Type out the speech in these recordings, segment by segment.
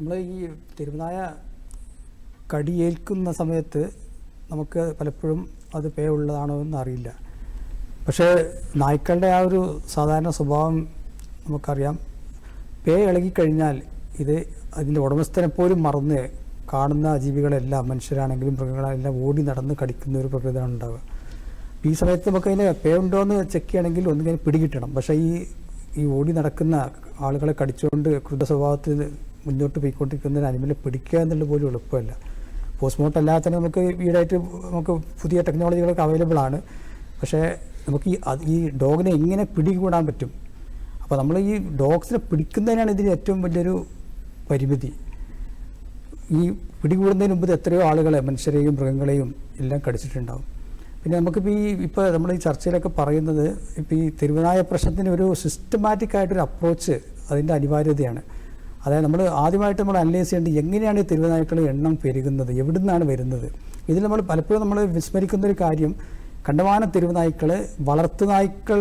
നമ്മൾ ഈ തിരുവനായ കടിയേൽക്കുന്ന സമയത്ത് നമുക്ക് പലപ്പോഴും അത് പേ ഉള്ളതാണോ എന്ന് അറിയില്ല. പക്ഷേ നായ്ക്കളുടെ ആ ഒരു സാധാരണ സ്വഭാവം നമുക്കറിയാം. പേ ഇളകിക്കഴിഞ്ഞാൽ ഇത് അതിന്റെ ഉടമസ്ഥനെ പോലും മറന്ന് കാണുന്ന ജീവികളെല്ലാം മനുഷ്യരാണെങ്കിലും മൃഗങ്ങളെല്ലാം ഓടി നടന്ന് കടിക്കുന്ന ഒരു പ്രകൃതിയാണ് ഉണ്ടാവുക. ഈ സമയത്ത് നമുക്ക് അതിന് പേ ഉണ്ടോ എന്ന് ചെക്ക് ചെയ്യണമെങ്കിൽ ഒന്നുകിൽ പിടികിട്ടണം. പക്ഷേ ഈ ഈ ഓടി നടക്കുന്ന ആളുകളെ കടിച്ചുകൊണ്ട് ക്രൂര സ്വഭാവത്തിൽ മുന്നോട്ട് പോയിക്കൊണ്ടിരിക്കുന്നതിന് അനിമലെ പിടിക്കുക എന്നുള്ളത് പോലും എളുപ്പമല്ല. പോസ്റ്റ്മോർട്ടം അല്ലാതെ തന്നെ നമുക്ക് ഈടായിട്ട് നമുക്ക് പുതിയ ടെക്നോളജികളൊക്കെ അവൈലബിൾ ആണ്. പക്ഷേ നമുക്ക് ഈ ഈ ഡോഗിനെ എങ്ങനെ പിടികൂടാൻ പറ്റും? അപ്പോൾ നമ്മൾ ഈ ഡോഗ്സിനെ പിടിക്കുന്നതിനാണ് ഇതിന് ഏറ്റവും വലിയൊരു പരിമിതി. ഈ പിടികൂടുന്നതിന് മുമ്പ് എത്രയോ ആളുകളെ മനുഷ്യരെയും മൃഗങ്ങളെയും എല്ലാം കടിച്ചിട്ടുണ്ടാവും. പിന്നെ നമുക്കിപ്പോൾ ഈ ഇപ്പോൾ നമ്മൾ ഈ ചർച്ചയിലൊക്കെ പറയുന്നത് ഇപ്പോൾ ഈ തെരുവുനായ പ്രശ്നത്തിന് ഒരു സിസ്റ്റമാറ്റിക്കായിട്ടൊരു അപ്രോച്ച് അതിന്റെ അനിവാര്യതയാണ്. അതായത് നമ്മൾ ആദ്യമായിട്ട് നമ്മൾ അനലൈസ് ചെയ്യേണ്ടത് എങ്ങനെയാണ് ഈ തെരുവുനായ്ക്കൾ എണ്ണം പെരുകുന്നത്? എവിടെ നിന്നാണ് വരുന്നത്? ഇതിൽ നമ്മൾ പലപ്പോഴും നമ്മൾ വിസ്മരിക്കുന്ന ഒരു കാര്യം കണ്ടമാനം തെരുവുനായ്ക്കൾ വളർത്തുനായ്ക്കൾ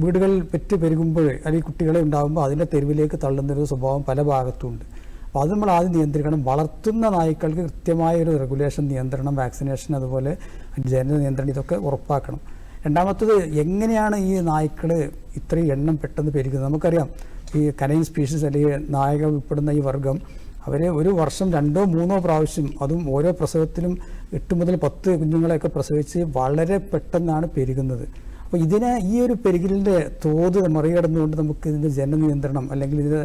വീടുകളിൽ പെറ്റ് പെരുകുമ്പോൾ അല്ലെങ്കിൽ കുട്ടികളെ ഉണ്ടാകുമ്പോൾ അതിന്റെ തെരുവിലേക്ക് തള്ളുന്നൊരു സ്വഭാവം പല ഭാഗത്തുമുണ്ട് അപ്പോൾ അത് നമ്മൾ ആദ്യം നിയന്ത്രിക്കണം. വളർത്തുന്ന നായ്ക്കൾക്ക് കൃത്യമായ ഒരു റെഗുലേഷൻ നിയന്ത്രണം വാക്സിനേഷൻ അതുപോലെ ജനന നിയന്ത്രണം ഇതൊക്കെ ഉറപ്പാക്കണം. രണ്ടാമത്തത് എങ്ങനെയാണ് ഈ നായ്ക്കൾ ഇത്രയും എണ്ണം പെട്ടെന്ന് പെരുകുന്നത്? നമുക്കറിയാം. ഈ കനൈൻ സ്പീഷീസ് അല്ലെങ്കിൽ നായകൾ ഉൾപ്പെടുന്ന ഈ വർഗം അവരെ ഒരു വർഷം രണ്ടോ മൂന്നോ പ്രാവശ്യം അതും ഓരോ പ്രസവത്തിലും എട്ട് മുതൽ പത്ത് കുഞ്ഞുങ്ങളെയൊക്കെ പ്രസവിച്ച് വളരെ പെട്ടെന്നാണ് പെരുകുന്നത്. അപ്പോൾ ഇതിനെ ഈ ഒരു പെരുകലിന്റെ തോത് മറികടന്നുകൊണ്ട് നമുക്ക് ഇതിന്റെ ജനനിയന്ത്രണം അല്ലെങ്കിൽ ഇതിന്റെ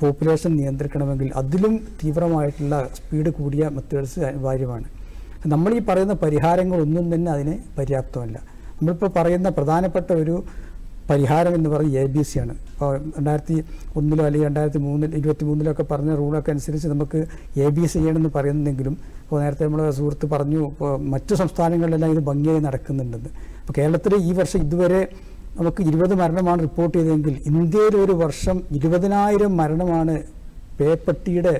പോപ്പുലേഷൻ നിയന്ത്രിക്കണമെങ്കിൽ അതിലും തീവ്രമായിട്ടുള്ള സ്പീഡ് കൂടിയ മെത്തേഡ്സ് അനിവാര്യമാണ്. നമ്മൾ ഈ പറയുന്ന പരിഹാരങ്ങളൊന്നും തന്നെ അതിന് പര്യാപ്തമല്ല. നമ്മളിപ്പോൾ പറയുന്ന പ്രധാനപ്പെട്ട ഒരു പരിഹാരം എന്ന് പറയുന്നത് എ ബി സി ആണ്. ഇപ്പോൾ രണ്ടായിരത്തി ഒന്നിലോ അല്ലെങ്കിൽ രണ്ടായിരത്തി മൂന്നിൽ ഇരുപത്തി മൂന്നിലൊക്കെ പറഞ്ഞ റൂളൊക്കെ അനുസരിച്ച് നമുക്ക് എ ബി സി ചെയ്യണമെന്ന് പറയുന്നെങ്കിലും ഇപ്പോൾ നേരത്തെ നമ്മൾ സുഹൃത്ത് പറഞ്ഞു ഇപ്പോൾ മറ്റു സംസ്ഥാനങ്ങളിലെല്ലാം ഇത് ഭംഗിയായി നടക്കുന്നുണ്ടെന്ന്. അപ്പോൾ കേരളത്തിൽ ഈ വർഷം ഇതുവരെ നമുക്ക് ഇരുപത് മരണമാണ് റിപ്പോർട്ട് ചെയ്തതെങ്കിൽ ഇന്ത്യയിൽ ഒരു വർഷം ഇരുപതിനായിരം മരണമാണ് പേപ്പട്ടിയുടെ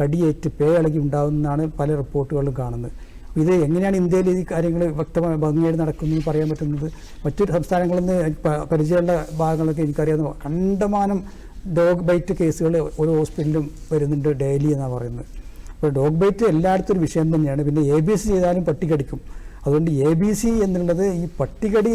കടിയേറ്റ് പേ ഇളകി ഉണ്ടാകുന്നതാണ് പല റിപ്പോർട്ടുകളും കാണുന്നത്. ഇത് എങ്ങനെയാണ് ഇന്ത്യയിൽ ഈ കാര്യങ്ങൾ വ്യക്തമായി നടക്കുന്നു എന്ന് പറയാൻ പറ്റുന്നത്? മറ്റു സംസ്ഥാനങ്ങളിൽ നിന്ന് പരിചയമുള്ള ഭാഗങ്ങളൊക്കെ എനിക്കറിയാവുന്ന കണ്ടമാനം ഡോഗ് ബൈറ്റ് കേസുകൾ ഓരോ ഹോസ്പിറ്റലിലും വരുന്നുണ്ട് ഡെയിലി എന്നാണ് പറയുന്നത്. അപ്പോൾ ഡോഗ് ബൈറ്റ് എല്ലായിടത്തും ഒരു വിഷയം തന്നെയാണ്. പിന്നെ എ ബി സി ചെയ്താലും പട്ടികടിക്കും അതുകൊണ്ട് എ ബി സി എന്നുള്ളത് ഈ പട്ടികടി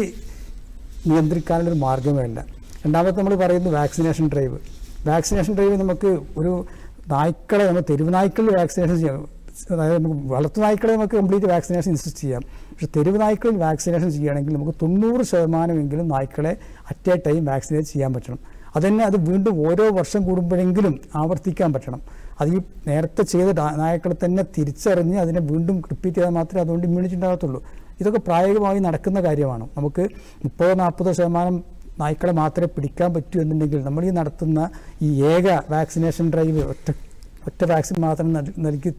നിയന്ത്രിക്കാനുള്ളൊരു മാർഗമേ അല്ല രണ്ടാമത്തെ നമ്മൾ പറയുന്നത് വാക്സിനേഷൻ ഡ്രൈവ്. വാക്സിനേഷൻ ഡ്രൈവ് നമുക്ക് ഒരു നായ്ക്കളെ നമ്മൾ തെരുവ് നായ്ക്കളിൽ വാക്സിനേഷൻ ചെയ്യാം. അതായത് നമുക്ക് വളർത്തു നായ്ക്കളെ നമുക്ക് കംപ്ലീറ്റ് വാക്സിനേഷൻ ഇൻസിസ്റ്റ് ചെയ്യാം. പക്ഷേ തെരുവ് നായ്ക്കളിൽ വാക്സിനേഷൻ ചെയ്യുകയാണെങ്കിൽ നമുക്ക് തൊണ്ണൂറ് ശതമാനമെങ്കിലും നായ്ക്കളെ അറ്റ് എ ടൈം വാക്സിനേറ്റ് ചെയ്യാൻ പറ്റണം. അതുതന്നെ അത് വീണ്ടും ഓരോ വർഷം കൂടുമ്പോഴെങ്കിലും ആവർത്തിക്കാൻ പറ്റണം. അത് ഈ നേരത്തെ ചെയ്ത നായക്കളെ തന്നെ തിരിച്ചറിഞ്ഞ് അതിനെ വീണ്ടും റിപ്പീറ്റ് ചെയ്താൽ മാത്രമേ അതുകൊണ്ട് ഇമ്മ്യൂണിറ്റി ഉണ്ടാകത്തുള്ളൂ. ഇതൊക്കെ പ്രായോഗികമായി നടക്കുന്ന കാര്യമാണ്. നമുക്ക് മുപ്പതോ നാൽപ്പതോ ശതമാനം നായ്ക്കളെ മാത്രമേ പിടിക്കാൻ പറ്റൂ എന്നുണ്ടെങ്കിൽ നമ്മൾ ഈ നടത്തുന്ന ഈ ഏക വാക്സിനേഷൻ ഡ്രൈവ് ഒറ്റ ഒറ്റ വാക്സിൻ മാത്രം നൽ- നൽകി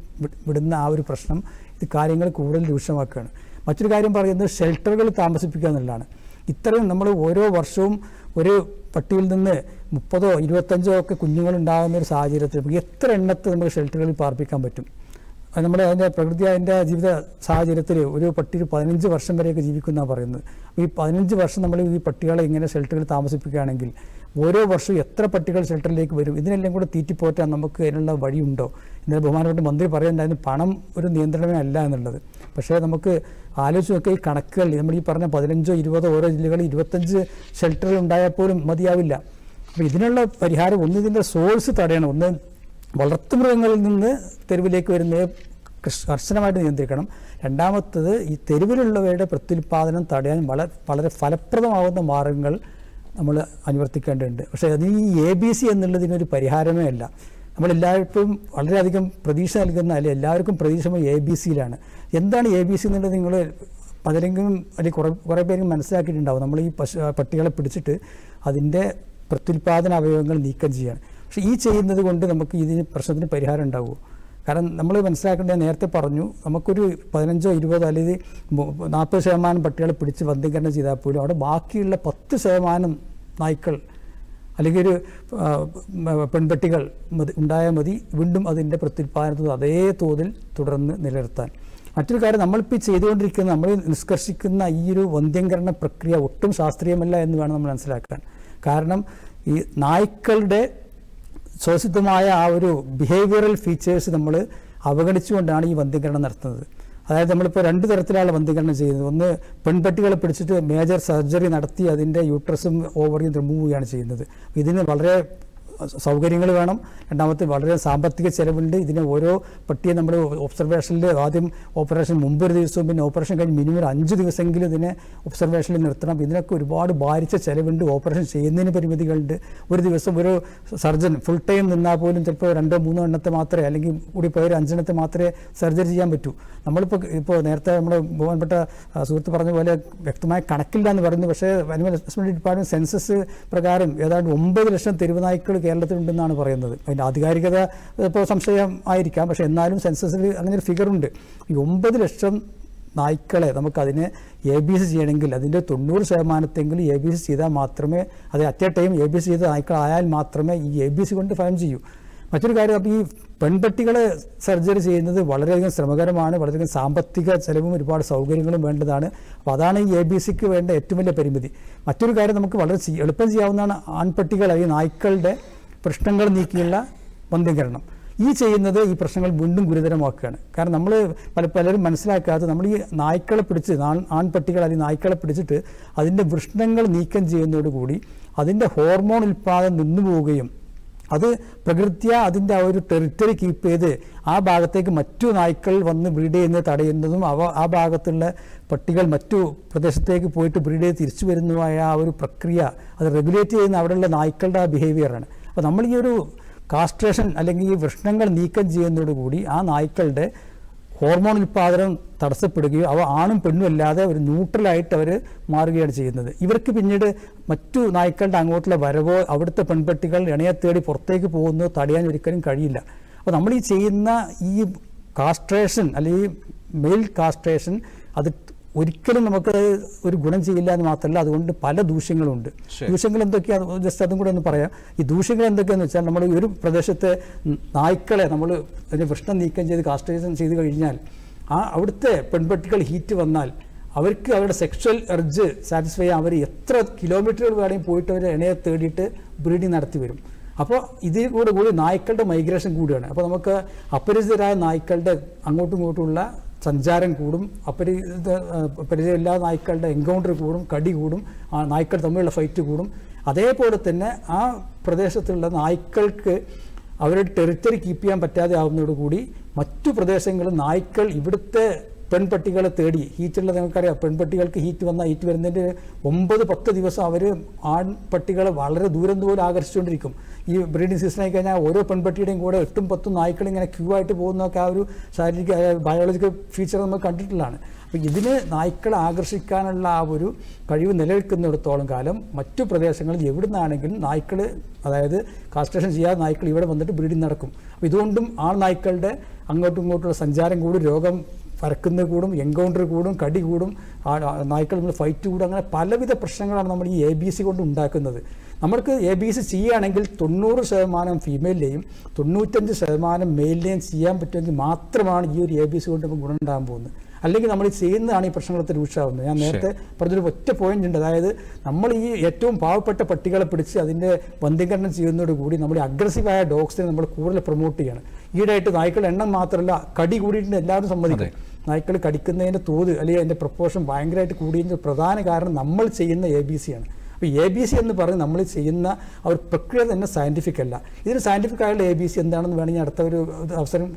വിടുന്ന ആ ഒരു പ്രശ്നം ഇത് കാര്യങ്ങൾ കൂടുതൽ രൂക്ഷമാക്കുകയാണ്. മറ്റൊരു കാര്യം പറയുന്നത് ഷെൽട്ടറുകൾ താമസിപ്പിക്കുക എന്നുള്ളതാണ്. ഇത്രയും നമ്മൾ ഓരോ വർഷവും ഒരു പട്ടിയിൽ നിന്ന് മുപ്പതോ ഇരുപത്തഞ്ചോ ഒക്കെ കുഞ്ഞുങ്ങൾ ഉണ്ടാകുന്ന ഒരു സാഹചര്യത്തിൽ എത്ര എണ്ണത്തെ നമുക്ക് ഷെൽട്ടറുകളിൽ പാർപ്പിക്കാൻ പറ്റും? നമ്മുടെ അതിന്റെ പ്രകൃതി അതിന്റെ ജീവിത സാഹചര്യത്തിൽ ഒരു പട്ടി പതിനഞ്ച് വർഷം വരെയൊക്കെ ജീവിക്കുന്നതാണ് പറയുന്നത്. അപ്പോൾ ഈ പതിനഞ്ച് വർഷം നമ്മൾ ഈ പട്ടികളെ ഇങ്ങനെ ഷെൽട്ടറുകൾ താമസിപ്പിക്കുകയാണെങ്കിൽ ഓരോ വർഷവും എത്ര പട്ടികൾ ഷെൽട്ടറിലേക്ക് വരും? ഇതിനെല്ലാം കൂടെ തീറ്റിപ്പോറ്റാൻ നമുക്ക് അതിനുള്ള വഴിയുണ്ടോ? ഇന്നലെ ബഹുമാനപ്പെട്ട മന്ത്രി പറയുന്നുണ്ടായിരുന്നു പണം ഒരു നിയന്ത്രണമേ അല്ല എന്നുള്ളത്. പക്ഷേ നമുക്ക് ആലോചിച്ച് നോക്കുക ഈ കണക്കുകൾ നമ്മൾ ഈ പറഞ്ഞ പതിനഞ്ചോ ഇരുപതോ ഓരോ ജില്ലകളിൽ ഇരുപത്തഞ്ച് ഷെൽട്ടറുകൾ ഉണ്ടായാൽ പോലും മതിയാവില്ല. അപ്പോൾ ഇതിനുള്ള പരിഹാരം ഒന്ന് ഇതിന്റെ സോഴ്സ് തടയണം. ഒന്ന് വളർത്തുമൃഗങ്ങളിൽ നിന്ന് തെരുവിലേക്ക് വരുന്നേ കർശ- കർശനമായിട്ട് നിയന്ത്രിക്കണം. രണ്ടാമത്തത് ഈ തെരുവിലുള്ളവയുടെ പ്രത്യുൽപാദനം തടയാൻ വളരെ വളരെ ഫലപ്രദമാവുന്ന മാർഗങ്ങൾ നമ്മൾ അനുവർത്തിക്കേണ്ടതുണ്ട്. പക്ഷേ അതിന് ഈ എ ബി സി എന്നുള്ളതിനൊരു പരിഹാരമേ അല്ല. നമ്മളെല്ലാവർക്കും വളരെയധികം പ്രതീക്ഷ നൽകുന്ന അല്ലെ എല്ലാവർക്കും പ്രതീക്ഷ എ ബി സിയിലാണ് എന്താണ് എ ബി സി എന്നുള്ളത് നിങ്ങൾ പലരെങ്കിലും അല്ലെങ്കിൽ കുറേ കുറേ പേരും മനസ്സിലാക്കിയിട്ടുണ്ടാവും. നമ്മൾ ഈ പശു പട്ടികളെ പിടിച്ചിട്ട് അതിന്റെ പ്രത്യുൽപാദന അവയവങ്ങൾ നീക്കം ചെയ്യാണ്. പക്ഷേ ഈ ചെയ്യുന്നത് കൊണ്ട് നമുക്ക് ഇതിന് പ്രശ്നത്തിന് പരിഹാരം ഉണ്ടാവുമോ? കാരണം നമ്മൾ മനസ്സിലാക്കേണ്ടത് നേരത്തെ പറഞ്ഞു നമുക്കൊരു പതിനഞ്ചോ ഇരുപതോ അല്ലെങ്കിൽ നാൽപ്പത് ശതമാനം പട്ടികളെ പിടിച്ച് വന്ധീകരണം ചെയ്താൽ പോലും അവിടെ ബാക്കിയുള്ള പത്ത് ശതമാനം നായ്ക്കൾ അല്ലെങ്കിൽ ഒരു പെൺപെട്ടികൾ മതി ഉണ്ടായാൽ മതി വീണ്ടും അതിന്റെ പ്രത്യുൽപാദനത്തിൽ അതേ തോതിൽ തുടർന്ന് നിലനിർത്താൻ. മറ്റൊരു കാര്യം നമ്മളിപ്പോൾ ചെയ്തുകൊണ്ടിരിക്കുന്ന നമ്മൾ നിഷ്കർഷിക്കുന്ന ഈ ഒരു വന്ധ്യംകരണ പ്രക്രിയ ഒട്ടും ശാസ്ത്രീയമല്ല എന്ന് വേണം നമ്മൾ മനസ്സിലാക്കാൻ. കാരണം ഈ നായ്ക്കളുടെ സ്വസിദ്ധമായ ആ ഒരു ബിഹേവിയറൽ ഫീച്ചേഴ്സ് നമ്മൾ അവഗണിച്ചുകൊണ്ടാണ് ഈ വന്ധ്യംകരണം നടത്തുന്നത്. അതായത് നമ്മളിപ്പോൾ രണ്ട് തരത്തിലാണ് വന്ധീകരണം ചെയ്യുന്നത്. ഒന്ന് പെൺപട്ടികളെ പിടിച്ചിട്ട് മേജർ സർജറി നടത്തി അതിന്റെ യൂട്രസും ഓവറിയും റിമൂവ് ചെയ്യുകയാണ് ചെയ്യുന്നത്. ഇതിന് വളരെ സൗകര്യങ്ങൾ വേണം. രണ്ടാമത്തെ വളരെ സാമ്പത്തിക ചിലവുണ്ട്. ഇതിനെ ഓരോ പട്ടിയെ നമ്മൾ ഒബ്സർവേഷനിൽ ആദ്യം ഓപ്പറേഷൻ മുമ്പ് ഒരു ദിവസവും പിന്നെ ഓപ്പറേഷൻ കഴിഞ്ഞ് മിനിമം ഒരു അഞ്ച് ദിവസമെങ്കിലും ഇതിനെ ഒബ്സർവേഷനിൽ നിർത്തണം. ഇതിനൊക്കെ ഒരുപാട് ഭാരിച്ച ചിലവുണ്ട്. ഓപ്പറേഷൻ ചെയ്യുന്നതിന് പരിമിതികളുണ്ട്. ഒരു ദിവസം ഒരു സർജൻ ഫുൾ ടൈം നിന്നാൽ പോലും ചിലപ്പോൾ രണ്ടോ മൂന്നോ എണ്ണത്തെ മാത്രമേ അല്ലെങ്കിൽ കൂടി പോയ ഒരു അഞ്ചെണ്ണത്തെ മാത്രമേ സർജറി ചെയ്യാൻ പറ്റൂ. നമ്മളിപ്പോൾ ഇപ്പോൾ നേരത്തെ നമ്മൾ ബഹുമാനപ്പെട്ട സുഹൃത്ത് പറഞ്ഞ പോലെ വ്യക്തമായ കണക്കില്ല എന്ന് പറയുന്നു. പക്ഷേ അനിമൽ ഹസ്ബൻഡറി ഡിപ്പാർട്ട്മെന്റ് സെൻസസ് പ്രകാരം ഏതാണ്ട് ഒമ്പത് ലക്ഷം തെരുവ് നായ്ക്കൾ കേരളത്തിലുണ്ടെന്നാണ് പറയുന്നത്. അതിന്റെ ആധികാരികത ഇപ്പോൾ സംശയം ആയിരിക്കാം. പക്ഷേ എന്നാലും സെൻസസിൽ അങ്ങനെ ഒരു ഫിഗർ ഉണ്ട്. ഈ ഒമ്പത് ലക്ഷം നായ്ക്കളെ നമുക്കതിനെ എ ബി സി ചെയ്യണമെങ്കിൽ അതിന്റെ തൊണ്ണൂറ് ശതമാനത്തെങ്കിലും എ ബി സി ചെയ്താൽ മാത്രമേ അത് at a time A B C ചെയ്ത നായ്ക്കളായാൽ മാത്രമേ ഈ എ ബി സി കൊണ്ട് ഫലം ചെയ്യൂ. മറ്റൊരു കാര്യം അപ്പോൾ ഈ പെൺപട്ടികളെ സർജറി ചെയ്യുന്നത് വളരെയധികം ശ്രമകരമാണ്. വളരെയധികം സാമ്പത്തിക ചെലവും ഒരുപാട് സൗകര്യങ്ങളും വേണ്ടതാണ്. അപ്പോൾ അതാണ് ഈ എ ബി സിക്ക് വേണ്ട ഏറ്റവും വലിയ പരിമിതി. മറ്റൊരു കാര്യം നമുക്ക് വളരെ എളുപ്പം ചെയ്യാവുന്നതാണ് ആൺപട്ടികൾ ഈ നായ്ക്കളുടെ പ്രശ്നങ്ങൾ നീക്കിയുള്ള ബന്ധീകരണം ഈ ചെയ്യുന്നത് ഈ പ്രശ്നങ്ങൾ വീണ്ടും ഗുരുതരമാക്കുകയാണ്. കാരണം നമ്മൾ പല പലരും മനസ്സിലാക്കാതെ നമ്മൾ ഈ നായ്ക്കളെ പിടിച്ച് ആൺ ആൺപട്ടികൾ അല്ലെങ്കിൽ നായ്ക്കളെ പിടിച്ചിട്ട് അതിന്റെ വൃഷ്ണങ്ങൾ നീക്കം ചെയ്യുന്നതോടുകൂടി അതിന്റെ ഹോർമോൺ ഉൽപ്പാദനം നിന്നു പോവുകയും അത് പ്രകൃത്യ അതിന്റെ ആ ഒരു ടെറിറ്ററി കീപ്പ് ചെയ്ത് ആ ഭാഗത്തേക്ക് മറ്റു നായ്ക്കൾ വന്ന് ബ്രീഡ് ചെയ്യുന്നത് തടയുന്നതും അവ ആ ഭാഗത്തുള്ള പട്ടികൾ മറ്റു പ്രദേശത്തേക്ക് പോയിട്ട് ബ്രീഡ് ചെയ്ത് തിരിച്ചു വരുന്നതുമായ ആ ഒരു പ്രക്രിയ അത് റെഗുലേറ്റ് ചെയ്യുന്ന അവിടെയുള്ള നായ്ക്കളുടെ ആ ബിഹേവിയറാണ് അപ്പോൾ നമ്മൾ ഈ ഒരു കാസ്ട്രേഷൻ അല്ലെങ്കിൽ ഈ വൃഷ്ണങ്ങൾ നീക്കം ചെയ്യുന്നതോടുകൂടി ആ നായ്ക്കളുടെ ഹോർമോൺ ഉൽപ്പാദനം തടസ്സപ്പെടുകയും അവ ആണും പെണ്ണും അല്ലാതെ ഒരു ന്യൂട്രലായിട്ട് അവർ മാറുകയാണ് ചെയ്യുന്നത്. ഇവർക്ക് പിന്നീട് മറ്റു നായ്ക്കളുടെ അങ്ങോട്ടുള്ള വരവോ അവിടുത്തെ പെൺപട്ടികൾ ഇണയെ തേടി പുറത്തേക്ക് പോകുന്നതോ തടയാൻ ഒരിക്കലും കഴിയില്ല. അപ്പോൾ നമ്മൾ ഈ ചെയ്യുന്ന ഈ കാസ്ട്രേഷൻ അല്ലെങ്കിൽ മെയിൽ കാസ്ട്രേഷൻ അത് ഒരിക്കലും നമുക്ക് ഒരു ഗുണം ചെയ്യില്ല എന്ന് മാത്രമല്ല അതുകൊണ്ട് പല ദൂഷ്യങ്ങളുണ്ട്. ദൂഷ്യങ്ങൾ എന്തൊക്കെയാണ് ജസ്റ്റ് അതും കൂടെ ഒന്ന് പറയാം. ഈ ദൂഷ്യങ്ങൾ എന്തൊക്കെയാന്ന് വെച്ചാൽ നമ്മൾ ഒരു പ്രദേശത്തെ നായ്ക്കളെ നമ്മൾ അതിന് പ്രശ്നം നീക്കം ചെയ്ത് കാസ്റ്റേഷൻ ചെയ്ത് കഴിഞ്ഞാൽ ആ അവിടുത്തെ പെൺപട്ടികൾ ഹീറ്റ് വന്നാൽ അവർക്ക് അവരുടെ സെക്ഷൽ എർജ് സാറ്റിസ്ഫൈ ചെയ്യാൻ അവർ എത്ര കിലോമീറ്ററുകൾ വേണമെങ്കിൽ പോയിട്ട് അവർ ഇണയെ തേടിയിട്ട് ബ്രീഡിങ് നടത്തി വരും. അപ്പോൾ ഇതിൽ കൂടെ കൂടി നായ്ക്കളുടെ മൈഗ്രേഷൻ കൂടിയാണ്. അപ്പോൾ നമുക്ക് അപരിചിതരായ നായ്ക്കളുടെ അങ്ങോട്ടും ഇങ്ങോട്ടുമുള്ള സഞ്ചാരം കൂടും അപരിചിത പരിചയമില്ലാത്ത നായ്ക്കളുടെ എൻകൗണ്ടർ കൂടും കടി കൂടും ആ നായ്ക്കൾ തമ്മിലുള്ള ഫൈറ്റ് കൂടും. അതേപോലെ തന്നെ ആ പ്രദേശത്തുള്ള നായ്ക്കൾക്ക് അവരുടെ ടെറിറ്ററി കീപ്പ് ചെയ്യാൻ പറ്റാതെ ആവുന്നതോടുകൂടി മറ്റു പ്രദേശങ്ങളിൽ നായ്ക്കൾ ഇവിടുത്തെ പെൺപട്ടികളെ തേടി ഹീറ്റുള്ള നിങ്ങൾക്കറിയാം. പെൺപട്ടികൾക്ക് ഹീറ്റ് വന്ന ഹീറ്റ് വരുന്നതിന്റെ ഒമ്പത് പത്ത് ദിവസം അവർ ആൺപട്ടികളെ വളരെ ദൂരം ദൂരം ആകർഷിച്ചുകൊണ്ടിരിക്കും. ഈ ബ്രീഡിംഗ് സീസൺ ആയി കഴിഞ്ഞാൽ ഓരോ പെൺപട്ടിയുടെയും കൂടെ എട്ടും പത്തും നായ്ക്കൾ ഇങ്ങനെ ക്യൂ ആയിട്ട് പോകുന്നതൊക്കെ ആ ഒരു ശാരീരിക ബയോളജിക്കൽ ഫീച്ചർ നമ്മൾ കണ്ടിട്ടുള്ളതാണ്. അപ്പോൾ ഇതിന് നായ്ക്കളെ ആകർഷിക്കാനുള്ള ആ ഒരു കഴിവ് നിലനിൽക്കുന്നിടത്തോളം കാലം മറ്റു പ്രദേശങ്ങളിൽ എവിടെ നിന്നാണെങ്കിലും നായ്ക്കൾ അതായത് കാസ്ട്രേഷൻ ചെയ്യാതെ നായ്ക്കൾ ഇവിടെ വന്നിട്ട് ബ്രീഡിംഗ് നടക്കും. അപ്പോൾ ഇതുകൊണ്ടും ആ നായ്ക്കളുടെ അങ്ങോട്ടും ഇങ്ങോട്ടുള്ള സഞ്ചാരം കൂടി രോഗം പരക്കുന്നത് കൂടും എൻകൗണ്ടർ കൂടും കടി കൂടും നായ്ക്കൾ നമ്മൾ ഫൈറ്റ് കൂടും അങ്ങനെ പലവിധ പ്രശ്നങ്ങളാണ് നമ്മൾ ഈ എ ബി സി കൊണ്ട് ഉണ്ടാക്കുന്നത്. നമ്മൾക്ക് എ ബി സി ചെയ്യുകയാണെങ്കിൽ തൊണ്ണൂറ് ശതമാനം ഫീമെയിലിനെയും തൊണ്ണൂറ്റഞ്ച് ശതമാനം മെയിലിനെയും ചെയ്യാൻ പറ്റുമെങ്കിൽ മാത്രമാണ് ഈ ഒരു എ ബി സി കൊണ്ട് നമുക്ക് ഗുണം ഉണ്ടാകാൻ പോകുന്നത്. അല്ലെങ്കിൽ നമ്മൾ ചെയ്യുന്നതാണ് ഈ പ്രശ്നങ്ങളൊക്കെ രൂക്ഷമാവുന്നത് ഞാൻ നേരത്തെ പറഞ്ഞൊരു ഒറ്റ പോയിന്റ് ഉണ്ട്. അതായത് നമ്മൾ ഈ ഏറ്റവും പാവപ്പെട്ട പട്ടികളെ പിടിച്ച് അതിന്റെ വന്ധീകരണം ചെയ്യുന്നതോടുകൂടി നമ്മൾ അഗ്രസീവായ ഡോഗ്സിനെ നമ്മൾ കൂടുതൽ പ്രൊമോട്ട് ചെയ്യണം. ഈടായിട്ട് നായ്ക്കളുടെ എണ്ണം മാത്രമല്ല കടി കൂടിയിട്ടുണ്ട്. എല്ലാവരും സമ്മതിക്കും. നായ്ക്കൾ കടിക്കുന്നതിന്റെ തോത് അല്ലെങ്കിൽ അതിന്റെ പ്രപ്പോർഷൻ ഭയങ്കരമായിട്ട് കൂടിയതിന്റെ പ്രധാന കാരണം നമ്മൾ ചെയ്യുന്ന എ ബി സി ആണ്. അപ്പോൾ എ ബി സി എന്ന് പറഞ്ഞ് നമ്മൾ ചെയ്യുന്ന ആ ഒരു പ്രക്രിയ തന്നെ സയന്റിഫിക് അല്ല. ഇതിന് സയന്റിഫിക് ആയുള്ള എ ബി സി എന്താണെന്ന് വേണമെങ്കിൽ അടുത്ത ഒരു അവസരം